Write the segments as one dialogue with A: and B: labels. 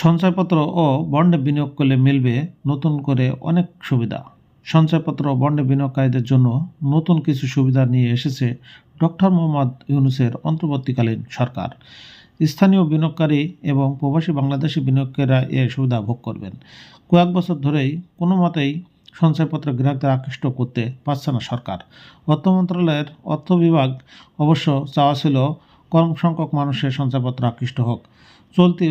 A: সঞ্চয়পত্র ও বন্ডে বিনিয়োগ করলে মিলবে নতুন করে অনেক সুবিধা। সঞ্চয়পত্র ও বন্ডে বিনিয়োগকারীদের জন্য নতুন কিছু সুবিধা নিয়ে এসেছে ডক্টর মোহাম্মদ ইউনুসের অন্তর্বর্তীকালীন সরকার। স্থানীয় বিনিয়োগকারী এবং প্রবাসী বাংলাদেশি বিনিয়োগকারীরা এ সুবিধা ভোগ করবেন। কয়েক বছর ধরেই কোনো মতেই সঞ্চয়পত্র গ্রাহকদের আকৃষ্ট করতে পারছে না সরকার। অর্থ মন্ত্রণালয়ের অর্থ বিভাগ অবশ্য চাওয়া ছিল কম সংখ্যক মানুষের সঞ্চয়পত্র আকৃষ্ট হোক। চলতি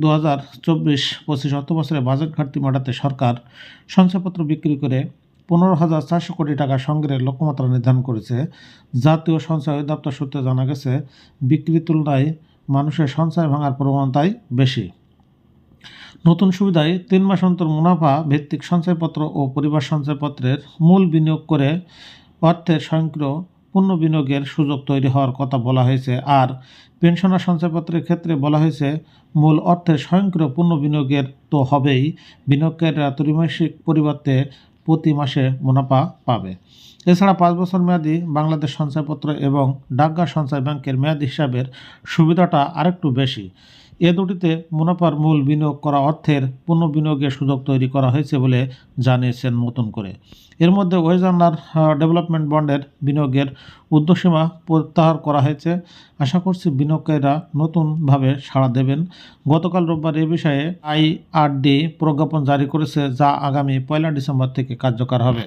A: দু হাজার চব্বিশ পঁচিশ অর্থ বছরে বাজেট ঘাটতি মেটাতে সরকার সঞ্চয়পত্র বিক্রি করে পনেরো হাজার চারশো কোটি টাকা সংগ্রহের লক্ষ্যমাত্রা নির্ধারণ করেছে। জাতীয় সঞ্চয় অধিদপ্তর সূত্রে জানা গেছে, বিক্রির তুলনায় মানুষের সঞ্চয় ভাঙার প্রবণতাই বেশি। নতুন সুবিধায় তিন মাস অন্তর মুনাফা ভিত্তিক সঞ্চয়পত্র ও পরিবার সঞ্চয়পত্রের মূল বিনিয়োগ করে অর্থের স্বয়ংক্রিয় পূর্ণ বিনিয়োগের সুযোগ তৈরি হওয়ার কথা বলা হয়েছে। আর পেনশনার সঞ্চয়পত্রের ক্ষেত্রে বলা হয়েছে, মূল অর্থের স্বয়ংক্রিয় পূর্ণ বিনিয়োগের তো হবেই। বিনিয়োগকারীরা ত্রিমাসিক পরিবর্তে প্রতি মাসে মুনাফা পাবে। এছাড়া পাঁচ বছর মেয়াদি বাংলাদেশ সঞ্চয়পত্র এবং ডাকঘর সঞ্চয় ব্যাংকের মেয়াদ হিসাবের সুবিধাটা আরেকটু বেশি। এ দুটিতে মুনাফার মূল বিনিয়োগ করা অর্থের পূর্ণ বিনিয়োগের সুযোগ তৈরি করা হয়েছে বলে জানিয়েছেন নতুন করে। এর মধ্যে ওয়েজার্নার ডেভেলপমেন্ট বন্ডের বিনিয়োগের উর্ধ্বসীমা প্রত্যাহার করা হয়েছে। আশা করছি বিনিয়োগকারীরা নতুনভাবে সাড়া দেবেন। গতকাল রোববার এ বিষয়ে আইআরডি প্রজ্ঞাপন জারি করেছে, যা আগামী পয়লা ডিসেম্বর থেকে কার্যকর হবে।